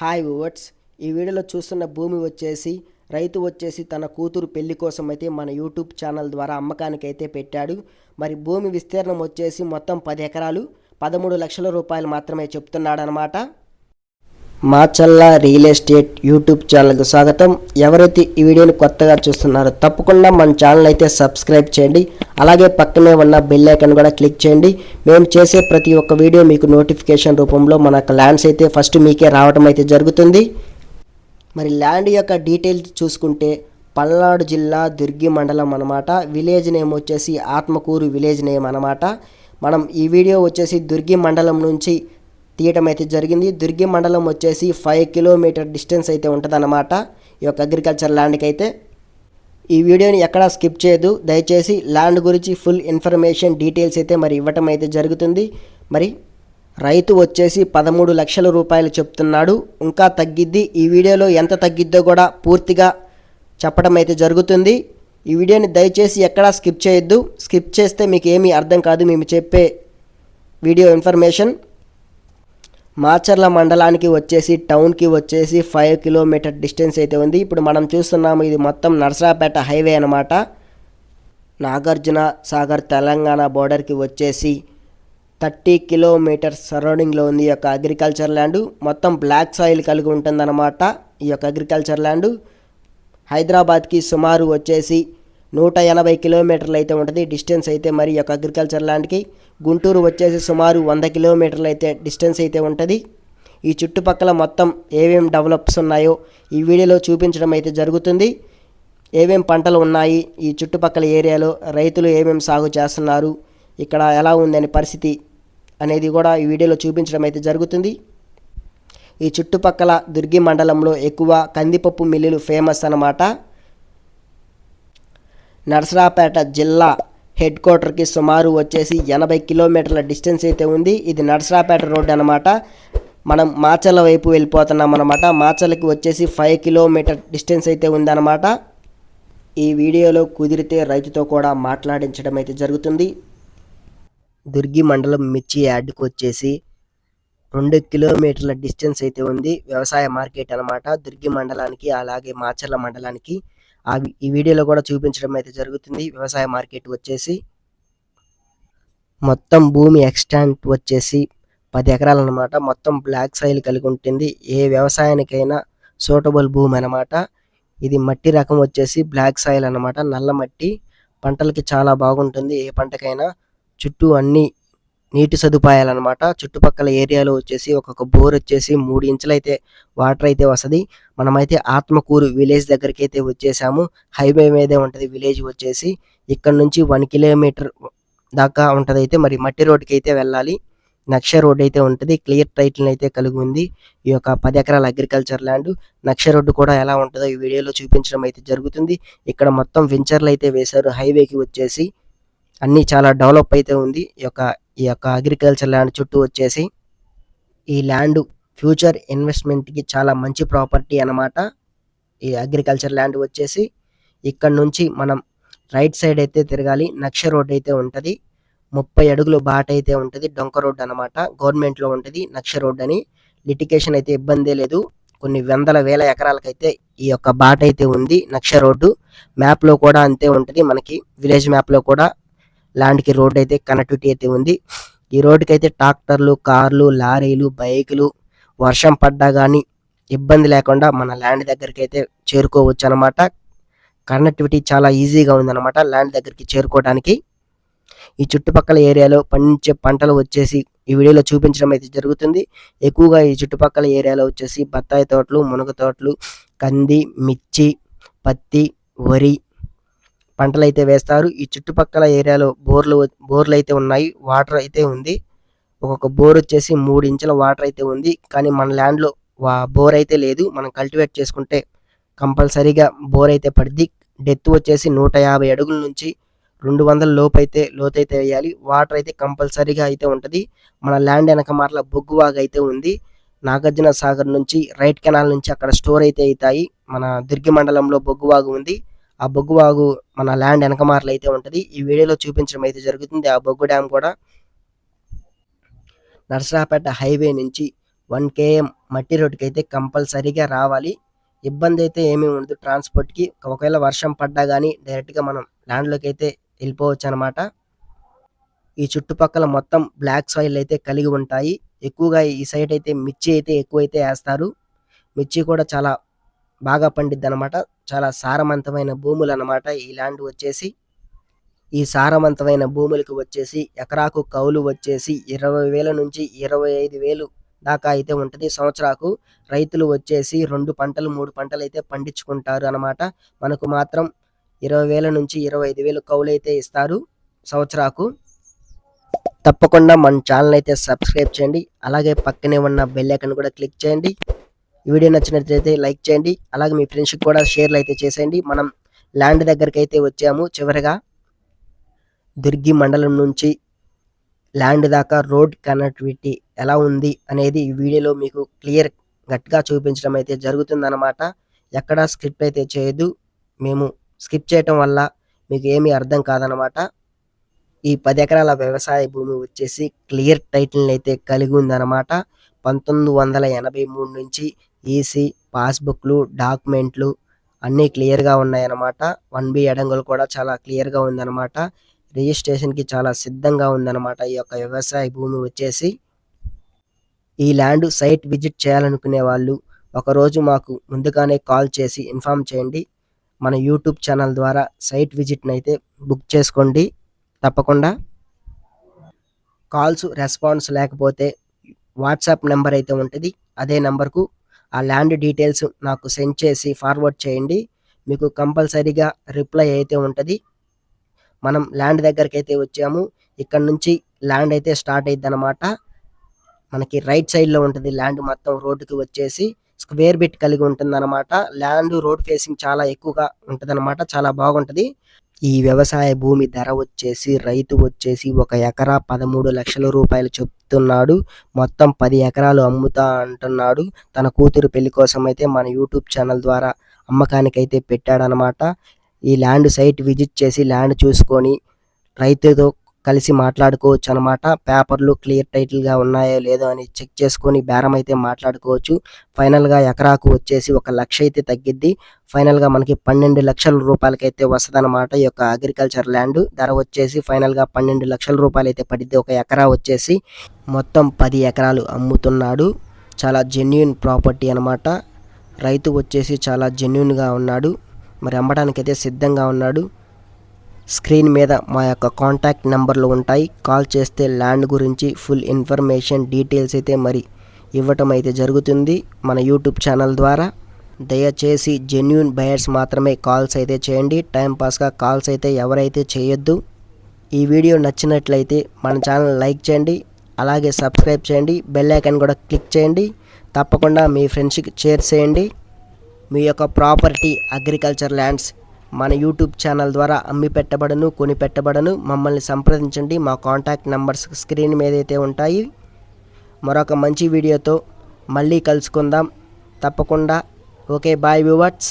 Hi oats ఈ వీడియోలో చూస్తున్న భూమి వచ్చేసి రైతు వచ్చేసి తన కూతురు పెళ్ళి కోసం అయితే మన యూట్యూబ్ ఛానల్ ద్వారా అమ్మకానికి అయితే పెట్టాడు. మరి భూమి విస్తీర్ణం వచ్చేసి మొత్తం పది ఎకరాలు పదమూడు లక్షల రూపాయలు మాత్రమే చెప్తున్నాడనమాట మాచల్లా రియల్ ఎస్టేట్ యూట్యూబ్ ఛానల్కి స్వాగతం. ఎవరైతే ఈ వీడియోని కొత్తగా చూస్తున్నారో తప్పకుండా మన ఛానల్ అయితే సబ్స్క్రైబ్ చేయండి. అలాగే పక్కనే ఉన్న బెల్ ఐకన్ కూడా క్లిక్ చేయండి. మేము చేసే ప్రతి ఒక్క వీడియో మీకు నోటిఫికేషన్ రూపంలో మన ల్యాండ్స్ అయితే ఫస్ట్ మీకే రావడం అయితే జరుగుతుంది. మరి ల్యాండ్ యొక్క డీటెయిల్స్ చూసుకుంటే పల్నాడు జిల్లా దుర్గి మండలం అనమాట విలేజ్ నేమ్ వచ్చేసి ఆత్మకూరు విలేజ్ నేమ్ అనమాట మనం ఈ వీడియో వచ్చేసి దుర్గి మండలం నుంచి తీయటం అయితే జరిగింది. దుర్గి మండలం వచ్చేసి ఫైవ్ కిలోమీటర్ డిస్టెన్స్ అయితే ఉంటుందన్నమాట. ఈ యొక్క అగ్రికల్చర్ ల్యాండ్కి అయితే. ఈ వీడియోని ఎక్కడా స్కిప్ చేయదు దయచేసి ల్యాండ్ గురించి ఫుల్ ఇన్ఫర్మేషన్ డీటెయిల్స్ అయితే మరి ఇవ్వటం అయితే జరుగుతుంది. మరి రైతు వచ్చేసి పదమూడు లక్షల రూపాయలు చెప్తున్నాడు. ఇంకా తగ్గిద్ది. ఈ వీడియోలో ఎంత తగ్గిద్దో కూడా పూర్తిగా చెప్పడం అయితే జరుగుతుంది. ఈ వీడియోని దయచేసి ఎక్కడా స్కిప్ చేయొద్దు. స్కిప్ చేస్తే మీకు ఏమీ అర్థం కాదు. మేము చెప్పే వీడియో ఇన్ఫర్మేషన్. మాచర్ల మండలానికి వచ్చేసి టౌన్కి వచ్చేసి ఫైవ్ కిలోమీటర్ డిస్టెన్స్ అయితే ఉంది. ఇప్పుడు మనం చూస్తున్నాము ఇది మొత్తం నర్సరాపేట హైవే అనమాట నాగార్జున సాగర్ తెలంగాణ బోర్డర్కి వచ్చేసి థర్టీ కిలోమీటర్స్ సరౌండింగ్లో ఉంది ఈ యొక్క అగ్రికల్చర్ ల్యాండ్. మొత్తం బ్లాక్ సాయిల్ కలిగి ఉంటుందన్నమాట ఈ యొక్క అగ్రికల్చర్ ల్యాండ్. హైదరాబాద్కి సుమారు వచ్చేసి నూట ఎనభై కిలోమీటర్లు అయితే ఉంటుంది. డిస్టెన్స్ అయితే మరి యొక్క అగ్రికల్చర్ ల్యాండ్కి గుంటూరు వచ్చేసి సుమారు వంద కిలోమీటర్లు అయితే డిస్టెన్స్ అయితే ఉంటుంది. ఈ చుట్టుపక్కల మొత్తం ఏమేం డెవలప్స్ ఉన్నాయో ఈ వీడియోలో చూపించడం అయితే జరుగుతుంది. ఏమేం పంటలు ఉన్నాయి ఈ చుట్టుపక్కల ఏరియాలో రైతులు ఏమేమి సాగు చేస్తున్నారు ఇక్కడ ఎలా ఉందనే పరిస్థితి అనేది కూడా ఈ వీడియోలో చూపించడం అయితే జరుగుతుంది. ఈ చుట్టుపక్కల దుర్గి మండలంలో ఎక్కువ కందిపప్పు మిల్లులు ఫేమస్ అన్నమాట. నరసరాపేట జిల్లా హెడ్ క్వార్టర్కి సుమారు వచ్చేసి ఎనభై కిలోమీటర్ల డిస్టెన్స్ అయితే ఉంది. ఇది నరసరాపేట రోడ్ అనమాట మనం మాచల వైపు వెళ్ళిపోతున్నాం అనమాట మాచలకి వచ్చేసి ఫైవ్ కిలోమీటర్ డిస్టెన్స్ అయితే ఉందన్నమాట. ఈ వీడియోలో కుదిరితే రైతుతో కూడా మాట్లాడించడం అయితే జరుగుతుంది. దుర్గి మండలం మిర్చి యార్డ్కి వచ్చేసి రెండు కిలోమీటర్ల డిస్టెన్స్ అయితే ఉంది. వ్యవసాయ మార్కెట్ అనమాట దుర్గి మండలానికి అలాగే మాచర్ల మండలానికి ఆ ఈ వీడియోలో కూడా చూపించడం అయితే జరుగుతుంది. వ్యవసాయ మార్కెట్ వచ్చేసి మొత్తం భూమి ఎక్స్టాంట్ వచ్చేసి పది ఎకరాలు అనమాట మొత్తం బ్లాక్ సాయిల్ కలిగి ఉంటుంది. ఏ వ్యవసాయానికైనా సూటబుల్ భూమి అనమాట ఇది మట్టి రకం వచ్చేసి బ్లాక్ సాయిల్ అనమాట నల్ల మట్టి పంటలకి చాలా బాగుంటుంది. ఏ పంటకైనా చుట్టూ అన్ని నీటి సదుపాయాలు అనమాట చుట్టుపక్కల ఏరియాలో వచ్చేసి ఒక్కొక్క బోర్ వచ్చేసి మూడు ఇంచులు అయితే వాటర్ అయితే వస్తుంది. మనమైతే ఆత్మకూరు విలేజ్ దగ్గరికి అయితే వచ్చేసాము. హైవే మీదే ఉంటుంది విలేజ్ వచ్చేసి. ఇక్కడ నుంచి వన్ కిలోమీటర్ దాకా ఉంటుంది అయితే మరి మట్టి రోడ్డుకి అయితే వెళ్ళాలి. నక్ష రోడ్ అయితే ఉంటుంది. క్లియర్ టైటిల్ అయితే కలిగి ఉంది. ఈ యొక్క పది ఎకరాల అగ్రికల్చర్ ల్యాండ్. నక్ష రోడ్డు కూడా ఎలా ఉంటుందో ఈ వీడియోలో చూపించడం అయితే జరుగుతుంది. ఇక్కడ మొత్తం వెంచర్లు అయితే వేశారు హైవేకి వచ్చేసి. అన్నీ చాలా డెవలప్ అయితే ఉంది. ఈ యొక్క ఈ యొక్క అగ్రికల్చర్ ల్యాండ్ చుట్టూ వచ్చేసి ఈ ల్యాండ్ ఫ్యూచర్ ఇన్వెస్ట్మెంట్కి చాలా మంచి ప్రాపర్టీ అనమాట ఈ అగ్రికల్చర్ ల్యాండ్ వచ్చేసి ఇక్కడ నుంచి మనం రైట్ సైడ్ అయితే తిరగాలి నక్ష రోడ్ అయితే ఉంటుంది ముప్పై అడుగులు బాట అయితే ఉంటుంది డొంక రోడ్ అనమాట గవర్నమెంట్లో ఉంటుంది నక్ష రోడ్ అని. లిటికేషన్ అయితే ఇబ్బందే లేదు. కొన్ని వందల వేల ఎకరాలకైతే ఈ యొక్క బాట అయితే ఉంది నక్ష రోడ్డు. మ్యాప్లో కూడా అంతే ఉంటుంది మనకి. విలేజ్ మ్యాప్లో కూడా ల్యాండ్కి రోడ్ అయితే కనెక్టివిటీ అయితే ఉంది. ఈ రోడ్డుకి అయితే ట్రాక్టర్లు కార్లు లారీలు బైకులు వర్షం పడ్డా కానీ ఇబ్బంది లేకుండా మన ల్యాండ్ దగ్గరికి అయితే చేరుకోవచ్చు అనమాట కనెక్టివిటీ చాలా ఈజీగా ఉందన్నమాట ల్యాండ్ దగ్గరికి చేరుకోవడానికి. ఈ చుట్టుపక్కల ఏరియాలో పండించే పంటలు వచ్చేసి ఈ వీడియోలో చూపించడం అయితే జరుగుతుంది. ఎక్కువగా ఈ చుట్టుపక్కల ఏరియాలో వచ్చేసి బత్తాయి తోటలు మునగ తోటలు కంది మిర్చి పత్తి వరి పంటలు అయితే వేస్తారు. ఈ చుట్టుపక్కల ఏరియాలో బోర్లు బోర్లు అయితే ఉన్నాయి. వాటర్ అయితే ఉంది. ఒక్కొక్క బోర్ వచ్చేసి మూడు ఇంచుల వాటర్ అయితే ఉంది. కానీ మన ల్యాండ్లో వా బోర్ అయితే లేదు. మనం కల్టివేట్ చేసుకుంటే కంపల్సరీగా బోర్ అయితే పడిద్ది. డెత్ వచ్చేసి నూట యాభై అడుగుల నుంచి రెండు వందల లోపు అయితే లోతైతే వేయాలి. వాటర్ అయితే కంపల్సరీగా అయితే ఉంటుంది. మన ల్యాండ్ వెనక మార్ల బొగ్గువాగ్ అయితే ఉంది. నాగార్జున సాగర్ నుంచి రైట్ కెనాల్ నుంచి అక్కడ స్టోర్ అయితే అవుతాయి. మన దుర్గి మండలంలో బొగ్గువాగు ఉంది. ఆ బొగ్గు బాగు మన ల్యాండ్ వెనకమార్లు అయితే ఉంటుంది. ఈ వీడియోలో చూపించడం అయితే జరుగుతుంది. ఆ బొగ్గు డ్యామ్ కూడా నర్సరాపేట హైవే నుంచి వన్ కేఎం మట్టి రోడ్డుకి అయితే కంపల్సరీగా రావాలి. ఇబ్బంది అయితే ఏమీ ఉండదు. ట్రాన్స్పోర్ట్కి ఒకవేళ వర్షం పడ్డా కానీ డైరెక్ట్గా మనం ల్యాండ్లోకి అయితే వెళ్ళిపోవచ్చు అనమాట ఈ చుట్టుపక్కల మొత్తం బ్లాక్ సాయిల్ అయితే కలిగి ఉంటాయి. ఎక్కువగా ఈ సైడ్ అయితే మిర్చి అయితే ఎక్కువైతే వేస్తారు. మిర్చి కూడా చాలా బాగా పండిద్ది అనమాట చాలా సారవంతమైన భూములు అనమాట ఈ ల్యాండ్ వచ్చేసి ఈ సారవంతమైన భూములకు వచ్చేసి ఎకరాకు కౌలు వచ్చేసి ఇరవై వేల నుంచి ఇరవై ఐదు వేలు దాకా అయితే ఉంటుంది. సంవత్సరాకు రైతులు వచ్చేసి రెండు పంటలు మూడు పంటలు అయితే పండించుకుంటారు అనమాట మనకు మాత్రం ఇరవై వేల నుంచి ఇరవై ఐదు వేలు కౌలు అయితే ఇస్తారు సంవత్సరాకు. తప్పకుండా మన ఛానల్ అయితే సబ్స్క్రైబ్ చేయండి. అలాగే పక్కనే ఉన్న బెల్ ఐకన్ కూడా క్లిక్ చేయండి. ఈ వీడియో నచ్చినట్లయితే లైక్ చేయండి. అలాగే మీ ఫ్రెండ్స్కి కూడా షేర్లు అయితే చేసేయండి. మనం ల్యాండ్ దగ్గరికి అయితే వచ్చాము. చివరిగా దుర్గి మండలం నుంచి ల్యాండ్ దాకా రోడ్ కనెక్టివిటీ ఎలా ఉంది అనేది ఈ వీడియోలో మీకు క్లియర్ గట్టిగా చూపించడం అయితే జరుగుతుందన్నమాట. ఎక్కడా స్కిప్ అయితే చేయదు మేము స్కిప్ చేయటం వల్ల మీకు ఏమీ అర్థం కాదనమాట ఈ పది ఎకరాల వ్యవసాయ భూమి వచ్చేసి క్లియర్ టైటిల్ని అయితే కలిగి ఉందన్నమాట. పంతొమ్మిది వందల ఎనభై మూడు నుంచి ఈసీ పాస్బుక్లు డాక్యుమెంట్లు అన్నీ క్లియర్గా ఉన్నాయన్నమాట. వన్ బి ఎడంగులు కూడా చాలా క్లియర్గా ఉందన్నమాట. రిజిస్ట్రేషన్కి చాలా సిద్ధంగా ఉందన్నమాట ఈ యొక్క వ్యవసాయ భూమి వచ్చేసి. ఈ ల్యాండ్ సైట్ విజిట్ చేయాలనుకునే వాళ్ళు ఒకరోజు మాకు ముందుగానే కాల్ చేసి ఇన్ఫామ్ చేయండి. మన యూట్యూబ్ ఛానల్ ద్వారా సైట్ విజిట్ని అయితే బుక్ చేసుకోండి. తప్పకుండా. కాల్స్ రెస్పాన్స్ లేకపోతే వాట్సాప్ నెంబర్ అయితే ఉంటుంది. అదే నెంబర్కు ఆ ల్యాండ్ డీటెయిల్స్ నాకు సెండ్ చేసి ఫార్వర్డ్ చేయండి. మీకు కంపల్సరీగా రిప్లై అయితే ఉంటుంది. మనం ల్యాండ్ దగ్గరికి అయితే వచ్చాము. ఇక్కడ నుంచి ల్యాండ్ అయితే స్టార్ట్ అయ్యిద్ది అనమాట మనకి రైట్ సైడ్లో ఉంటుంది ల్యాండ్ మొత్తం రోడ్డుకి వచ్చేసి. స్క్వేర్ బిట్ కలిగి ఉంటుంది అనమాట ల్యాండ్ రోడ్ ఫేసింగ్ చాలా ఎక్కువగా ఉంటుంది అనమాట చాలా బాగుంటుంది. ఈ వ్యవసాయ భూమి ధర వచ్చేసి రైతు వచ్చేసి ఒక ఎకరా పదమూడు లక్షల రూపాయలు చెప్తున్నాడు. మొత్తం పది ఎకరాలు అమ్ముతా అంటున్నాడు. తన కూతురు పెళ్ళి కోసం అయితే మన యూట్యూబ్ ఛానల్ ద్వారా అమ్మకానికైతే పెట్టాడనమాట. ఈ ల్యాండ్ సైట్ విజిట్ చేసి ల్యాండ్ చూసుకొని రైతుతో కలిసి మాట్లాడుకోవచ్చు అనమాట పేపర్లు క్లియర్ టైటిల్గా ఉన్నాయో లేదో అని చెక్ చేసుకొని బేరం అయితే మాట్లాడుకోవచ్చు. ఫైనల్గా ఎకరాకు వచ్చేసి ఒక లక్ష అయితే తగ్గిద్ది. ఫైనల్గా మనకి పన్నెండు లక్షల రూపాయలకైతే వస్తుంది ఈ యొక్క అగ్రికల్చర్ ల్యాండ్. ధర వచ్చేసి ఫైనల్గా పన్నెండు లక్షల రూపాయలు అయితే పడిద్ది. ఒక ఎకరా వచ్చేసి మొత్తం పది ఎకరాలు అమ్ముతున్నాడు. చాలా జెన్యున్ ప్రాపర్టీ అనమాట రైతు వచ్చేసి చాలా జెన్యున్గా ఉన్నాడు. మరి అమ్మడానికైతే సిద్ధంగా ఉన్నాడు. స్క్రీన్ మీద మా యొక్క కాంటాక్ట్ నెంబర్లు ఉంటాయి. కాల్ చేస్తే ల్యాండ్ గురించి ఫుల్ ఇన్ఫర్మేషన్ డీటెయిల్స్ అయితే మరి ఇవ్వటం అయితే జరుగుతుంది. మన యూట్యూబ్ ఛానల్ ద్వారా దయచేసి జెన్యున్ బయర్స్ మాత్రమే కాల్స్ అయితే చేయండి. టైంపాస్గా కాల్స్ అయితే ఎవరైతే చేయొద్దు. ఈ వీడియో నచ్చినట్లయితే మన ఛానల్ లైక్ చేయండి. అలాగే సబ్స్క్రైబ్ చేయండి. బెల్ ఐకాన్ కూడా క్లిక్ చేయండి. తప్పకుండా మీ ఫ్రెండ్స్కి షేర్ చేయండి. మీ యొక్క ప్రాపర్టీ అగ్రికల్చర్ ల్యాండ్స్ మన యూట్యూబ్ ఛానల్ ద్వారా అమ్మి పెట్టబడను కొని పెట్టబడను మమ్మల్ని సంప్రదించండి. మా కాంటాక్ట్ నెంబర్స్ స్క్రీన్ మీద అయితే ఉంటాయి. మరొక మంచి వీడియోతో మళ్ళీ కలుసుకుందాం. తప్పకుండా. Okay bye viewers.